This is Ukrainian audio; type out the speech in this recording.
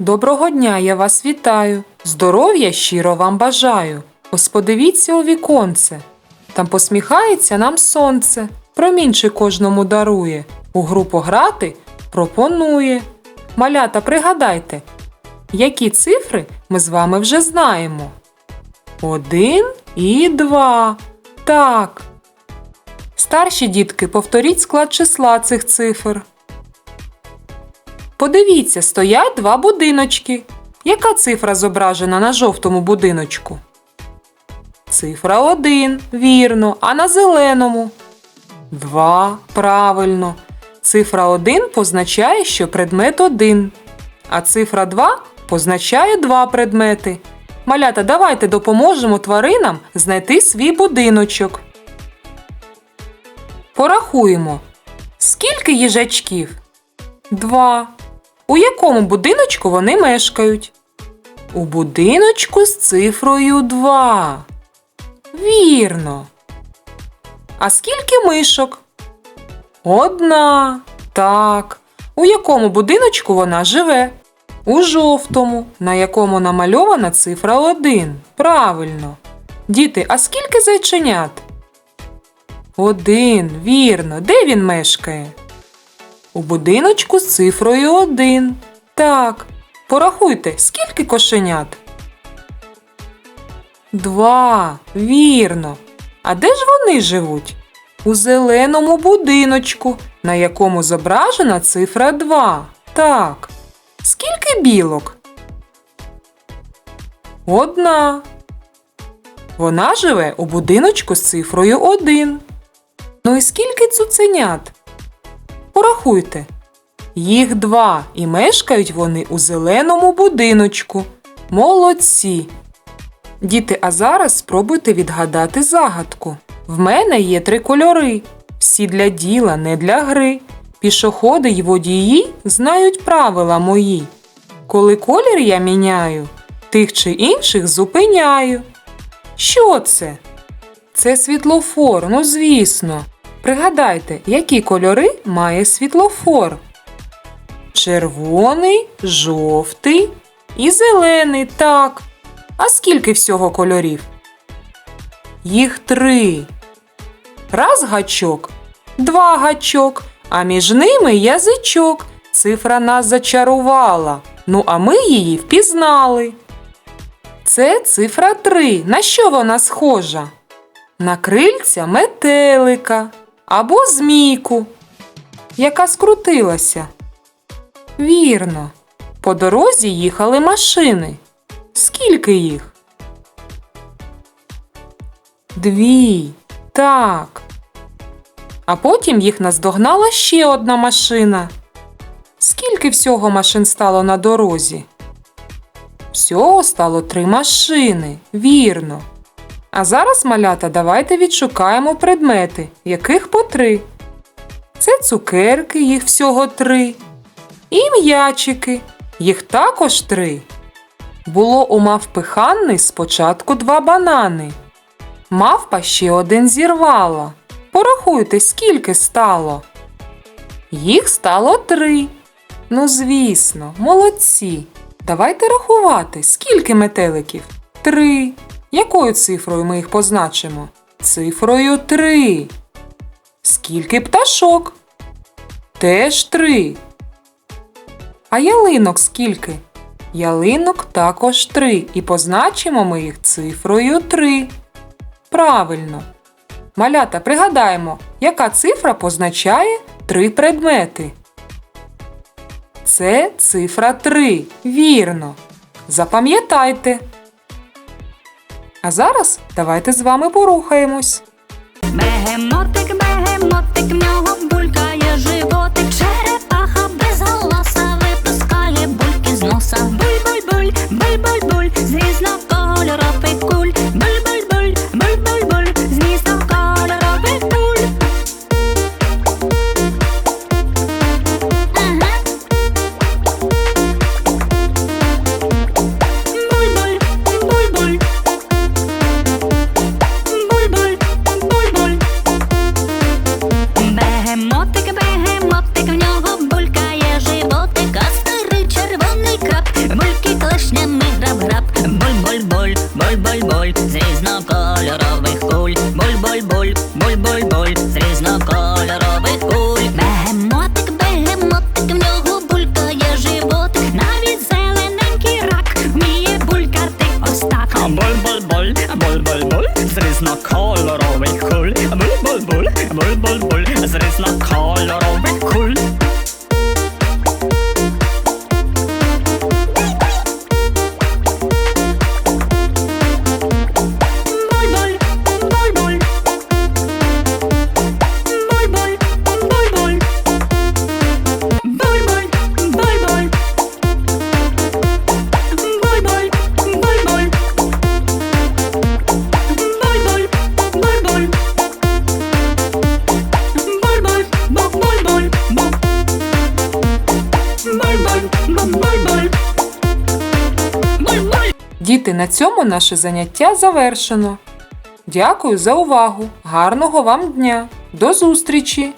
Доброго дня, я вас вітаю. Здоров'я щиро вам бажаю. Ось подивіться у віконце. Там посміхається нам сонце, промінчик кожному дарує. У гру пограти пропонує. Малята, пригадайте, які цифри ми з вами вже знаємо. Один і два. Так. Старші дітки, повторіть склад числа цих цифр. Подивіться, стоять два будиночки. Яка цифра зображена на жовтому будиночку? Цифра 1, вірно, а на зеленому? 2, правильно. Цифра 1 позначає, що предмет 1, а цифра 2 позначає два предмети. Малята, давайте допоможемо тваринам знайти свій будиночок. Порахуємо. Скільки їжачків? Два. У якому будиночку вони мешкають? У будиночку з цифрою 2. Вірно. А скільки мишок? Одна. Так. У якому будиночку вона живе? У жовтому, на якому намальована цифра 1. Правильно. Діти, а скільки зайченят? Один, вірно. Де він мешкає? У будиночку з цифрою 1. Так. Порахуйте, скільки кошенят? Два. Вірно. А де ж вони живуть? У зеленому будиночку, на якому зображена цифра 2. Так. Скільки білок? Одна. Вона живе у будиночку з цифрою 1. Ну і скільки цуценят? Порахуйте. Їх два і мешкають вони у зеленому будиночку. Молодці. Діти, а зараз спробуйте відгадати загадку. В мене є три кольори. Всі для діла, не для гри. Пішоходи й водії знають правила мої. Коли колір я міняю, тих чи інших зупиняю. Що це? Це світлофор, ну звісно. Пригадайте, які кольори має світлофор? Червоний, жовтий і зелений, так. А скільки всього кольорів? Їх три. Раз гачок, два гачок, а між ними язичок. Цифра нас зачарувала. Ну, а ми її впізнали. Це цифра 3. На що вона схожа? На крильця метелика або змійку, яка скрутилася. Вірно. По дорозі їхали машини. Скільки їх? Дві. Так. А потім їх наздогнала ще одна машина. Скільки всього машин стало на дорозі? Всього стало три машини. Вірно. А зараз, малята, давайте відшукаємо предмети, яких по три. Це цукерки, їх всього три. І м'ячики, їх також три. Було у мавпи Ханни спочатку два банани. Мавпа ще один зірвала. Порахуйте, скільки стало. Їх стало три. Ну, звісно, молодці. Давайте рахувати, скільки метеликів? Три. Якою цифрою ми їх позначимо? Цифрою три. Скільки пташок? Теж три. А ялинок скільки? Ялинок також три. І позначимо ми їх цифрою 3. Правильно. Малята, пригадаємо, яка цифра позначає три предмети. Це цифра 3. Вірно. Запам'ятайте. А зараз давайте з вами порухаємось. Бегемотик, вишнями граб-граб, Боль-боль-боль, боль-боль-боль, з різнокольорових куль, Боль-боль-боль, боль-боль-боль, з різнокольорових куль. Бегемотик, бегемотик, в нього булькає животик, навіть зелененький рак, вміє булькати ось так. Боль-боль-боль, боль-боль-боль, з різнокольорових куль, Боль-боль-боль, боль-боль-боль, з різнокольорових куль. Діти, на цьому наше заняття завершено. Дякую за увагу! Гарного вам дня! До зустрічі!